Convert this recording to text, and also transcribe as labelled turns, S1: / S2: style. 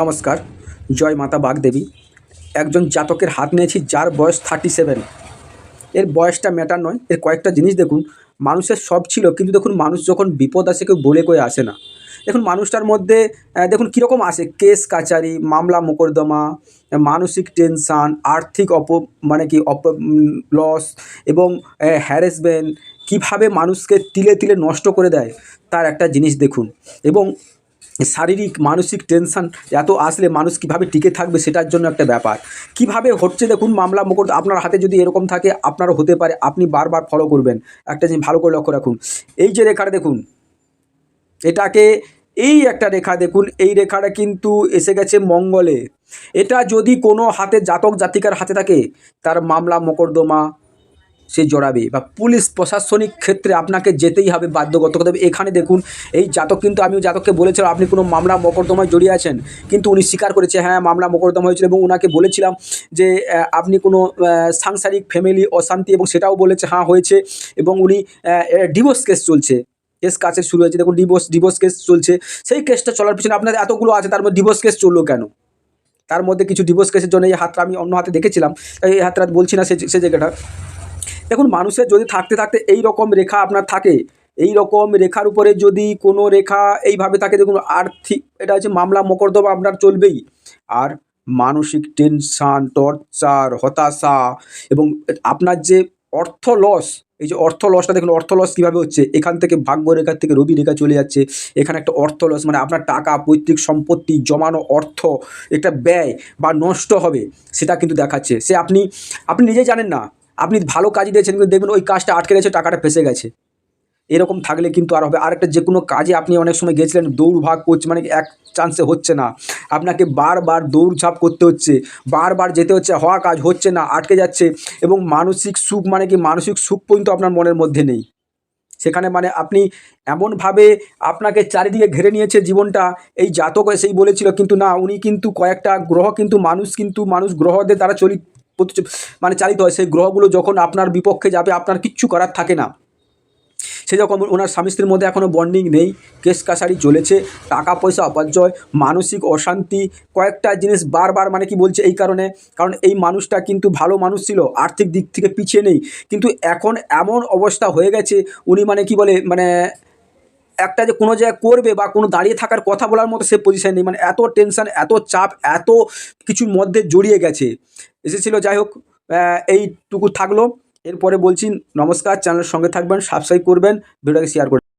S1: নমস্কার, জয় মাতা বাগদেবী। একজন জাতকের হাত নিয়েছি, যার বয়স থার্টি সেভেন এর বয়সটা ম্যাটার নয়, এর কয়েকটা জিনিস দেখুন, মানুষের সব ছিল, কিন্তু দেখুন, মানুষ যখন বিপদ আসে, কেউ বলে কয়ে আসে না। দেখুন, মানুষটার মধ্যে দেখুন, কীরকম আসে? কেস কাচারি, মামলা মোকদ্দমা, মানসিক টেনশান আর্থিক অপ মানে কি, অপ লস এবং হ্যারেসমেন্ট কীভাবে মানুষকে তিলে তিলে নষ্ট করে দেয়, তার একটা জিনিস দেখুন। এবং শারীরিক, মানসিক টেনশন এত আসলে মানুষ কীভাবে টিকে থাকবে সেটার জন্য একটা ব্যাপার। কীভাবে হচ্ছে দেখুন মামলা মোকর আপনার হাতে যদি এরকম থাকে আপনারও হতে পারে, আপনি বারবার ফলো করবেন। একটা জিনিস ভালো করে লক্ষ্য রাখুন। এই যে রেখাটা দেখুন, এটাকে এই একটা রেখা দেখুন, এই রেখাটা কিন্তু এসে গেছে মঙ্গলে। এটা যদি কোনো হাতে জাতক জাতিকার হাতে থাকে, তার মামলা মোকদ্দমা সে জড়াবে বা পুলিশ প্রশাসনিক ক্ষেত্রে আপনাকে যেতেই হবে বাধ্যগত তবে এখানে দেখুন, এই জাতক কিন্তু আমি জাতককে বলেছিলাম, আপনি কোনো মামলা মোকদ্দমায় জড়িয়ে আছেন? কিন্তু উনি স্বীকার করেছে হ্যাঁ মামলা মোকদ্দমা হয়েছিল এবং ওনাকে বলেছিলাম যে আপনি কোনো সাংসারিক ফ্যামিলি অশান্তি এবং সেটাও বলেছে হ্যাঁ হয়েছে এবং উনি ডিভোর্স কেস চলছে। কেস কাছে শুরু হয়েছে, দেখুন ডিভোর্স ডিভোর্স কেস চলছে। সেই কেসটা চলার পিছনে আপনাদের এতগুলো আছে, তার মধ্যে ডিভোর্স কেস চলল কেন? তার মধ্যে কিছু ডিভোর্স কেসের জন্য এই হাতটা আমি অন্য হাতে দেখেছিলাম, তাই এই হাতটা বলছি না সে সে জায়গাটা। দেখুন, মানুষের যদি থাকতে থাকতে এই রকম রেখা আপনার থাকে, এই রকম রেখার উপরে যদি কোনো রেখা এইভাবে থাকে, দেখুন আর্থিক এটা হচ্ছে মামলা মোকদ্দমা আপনার চলবেই। আর মানসিক টেনশান, টর্চার, হতাশা এবং আপনার যে অর্থ লস, এই যে অর্থ লসটা দেখুন, অর্থ লস কীভাবে হচ্ছে? এখান থেকে ভাগ্য রেখার থেকে রবি রেখা চলে যাচ্ছে। এখানে একটা অর্থ লস মানে আপনার টাকা, পৈতৃক সম্পত্তি, জমানো অর্থ, একটা ব্যয় বা নষ্ট হবে, সেটা কিন্তু দেখাচ্ছে। সে আপনি আপনি নিজেই জানেন না আপনি ভালো কাজ দিয়েছেন, কিন্তু দেখবেন ওই কাজটা আটকে গেছে টাকাটা ফেসে গেছে। এরকম থাকলে কিন্তু আর হবে। আর একটা যে কোনো কাজে আপনি অনেক সময় গেছিলেন দৌড় ভাগ করছে মানে এক চান্সে হচ্ছে না। আপনাকে বারবার দৌড়ঝাঁপ করতে হচ্ছে, বারবার যেতে হচ্ছে, হওয়া কাজ হচ্ছে না, আটকে যাচ্ছে এবং মানসিক সুখ মানে কি? মানসিক সুখ পর্যন্ত আপনার মনের মধ্যে নেই। সেখানে মানে আপনি এমনভাবে আপনাকে চারিদিকে ঘিরে নিয়েছে জীবনটা, এই জাতক সেই বলেছিল, কিন্তু না, উনি কিন্তু কয়েকটা গ্রহ কিন্তু মানুষ কিন্তু মানুষ গ্রহদের দ্বারা প্রতি- মানে চালিত হয়, সেই গ্রহগুলো যখন আপনার বিপক্ষে যাবে, আপনার কিচ্ছু করার থাকে না। সে যখন ওনার স্বামী স্ত্রীর মধ্যে এখনও বন্ডিং নেই, কেস কাছারি চলেছে টাকা পয়সা অপচয়, মানসিক অশান্তি, কয়েকটা জিনিস বারবার মানে কি বলছে এই কারণে, কারণ এই মানুষটা কিন্তু ভালো মানুষ ছিল, আর্থিক দিক থেকে পিছিয়ে নেই। কিন্তু এখন এমন অবস্থা হয়ে গেছে, উনি মানে কি বলে মানে একটা যে কোনো জায়গায় করবে বা কোনো দাঁড়িয়ে থাকার কথা বলার মতো সে পজিশন নেই। মানে এত টেনশান এত চাপ, এত কিছুর মধ্যে জড়িয়ে গেছে। এসেছিল, যাই হোক এইটুকু থাকল। এরপরে বলছি, নমস্কার চ্যানেলের সঙ্গে থাকবেন সাবস্ক্রাইব করবেন, ভিডিওটাকে শেয়ার করে